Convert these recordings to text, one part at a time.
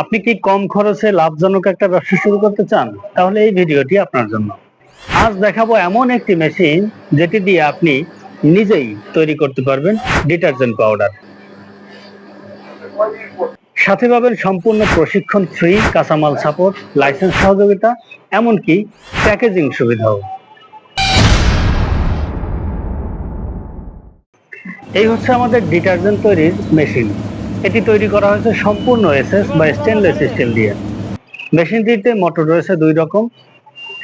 আপনি কি কম খরচে লাভজনক একটা ব্যবসা শুরু করতে চান? তাহলে এই ভিডিওটি আপনার জন্য। আজ দেখাবো এমন একটি মেশিন যেটি দিয়ে আপনি নিজেই তৈরি করতে পারবেন ডিটারজেন্ট পাউডার। সাথে পাবেন সম্পূর্ণ প্রশিক্ষণ ফ্রি, কাঁচামাল সাপোর্ট, লাইসেন্স সহযোগিতা, এমনকি প্যাকেজিং সুবিধাও। এই হচ্ছে আমাদের ডিটারজেন্ট তৈরির মেশিন। এটি তৈরি করা হয়েছে সম্পূর্ণ এসএস বা স্টেনলেস স্টিল দিয়ে। মেশিনটিতে মোটর রয়েছে দুই রকম,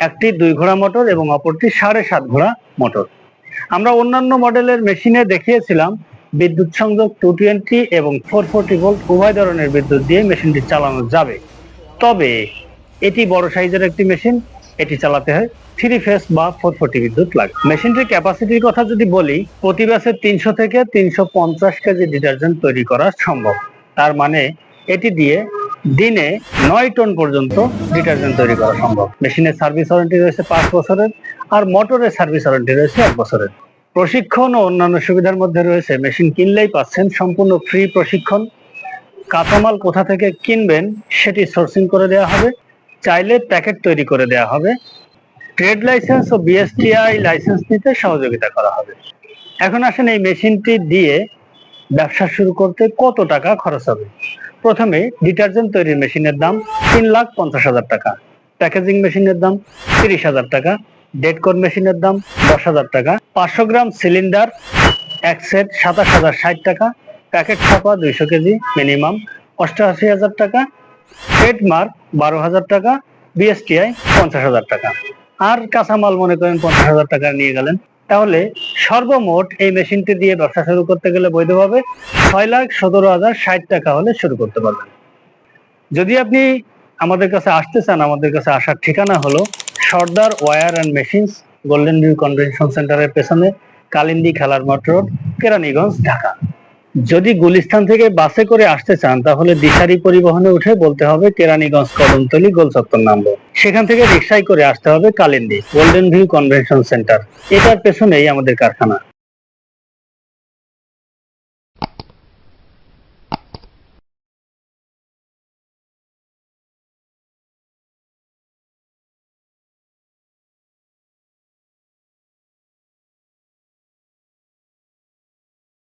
একটি দুই ঘোড়া মোটর এবং অপরটি সাড়ে সাত ঘোড়া মোটর। আমরা অন্যান্য মডেলের মেশিনে দেখিয়েছিলাম বিদ্যুৎ সংযোগ টু টোয়েন্টি এবং ফোর ফোরটি ভোল্ট উভয় ধরনের বিদ্যুৎ দিয়ে মেশিনটি চালানো যাবে। তবে এটি বড় সাইজের একটি মেশিন এটি চালাতে হয়। থ্রি ফেস বা ফোর ফোরটি বিদ্যুৎ লাগে। মেশিনটির ক্যাপাসিটির কথা যদি বলি, প্রতি ব্যাচে তিনশো থেকে তিনশো পঞ্চাশ কেজি ডিটারজেন্ট তৈরি করা সম্ভব। তার মানে এটি দিয়ে দিনে নয় টন পর্যন্ত ডিটারজেন্ট তৈরি করা সম্ভব। মেশিনের সার্ভিস ওয়ারেন্টি রয়েছে পাঁচ বছরের, আর মোটরের সার্ভিস ওয়ারেন্টি রয়েছে এক বছরের। প্রশিক্ষণ ও অন্যান্য সুবিধার মধ্যে রয়েছে। মেশিন কিনলেই পাচ্ছেন সম্পূর্ণ ফ্রি প্রশিক্ষণ। কাঁচামাল কোথা থেকে কিনবেন, সেটি সোর্সিং করে দেওয়া হবে। চাইলে প্যাকেট তৈরি করে দেওয়া হবে। ট্রেড লাইসেন্স ও বিএসটিআই লাইসেন্স নিতে সহযোগিতা করা হবে। এখন আসেন এই মেশিনটি দিয়ে ব্যবসা শুরু করতে কত টাকা খরচ হবে? প্রথমে ডিটারজেন্ট তৈরির মেশিনের দাম তিন লাখ পঞ্চাশ হাজার টাকা, প্যাকেজিং মেশিনের দাম তিরিশ হাজার টাকা, ডেটকোর মেশিনের দাম দশ হাজার টাকা, পাঁচশো গ্রাম সিলিন্ডার এক সেট সাতাশ হাজার ষাট টাকা, প্যাকেট ছাপা দুইশো কেজি মিনিমাম অষ্টআশি হাজার টাকা ট্রেডমার্ক বারো হাজার টাকা, বিএসটিআই পঞ্চাশ হাজার টাকা। আর কাঁচামাল মনে করেন পঞ্চাশ হাজার টাকা নিয়ে গেলেন। তাহলে সর্বমোট এই মেশিনটি দিয়ে ব্যবসা শুরু করতে গেলে বৈধভাবে ছয় লাখ সতেরো হাজার ষাট টাকা হলে শুরু করতে পারবেন। যদি আপনি আমাদের কাছে আসতে চান, আমাদের কাছে আসার ঠিকানা হলো Sardar war and machines golden view convention সেন্টারের পেছনে কালিন্দি খেলার মাঠ রোড, কেরানীগঞ্জ, ঢাকা। যদি গুলিস্তান থেকে বাসে করে আসতে চান, তাহলে দিশারি পরিবহনে উঠে বলতে হবে কেরানীগঞ্জ কদমতলি গোল চত্বর নামবো। সেখান থেকে রিক্সায় করে আসতে হবে Kalindi golden view convention centre এটার পেছনেই আমাদের কারখানা।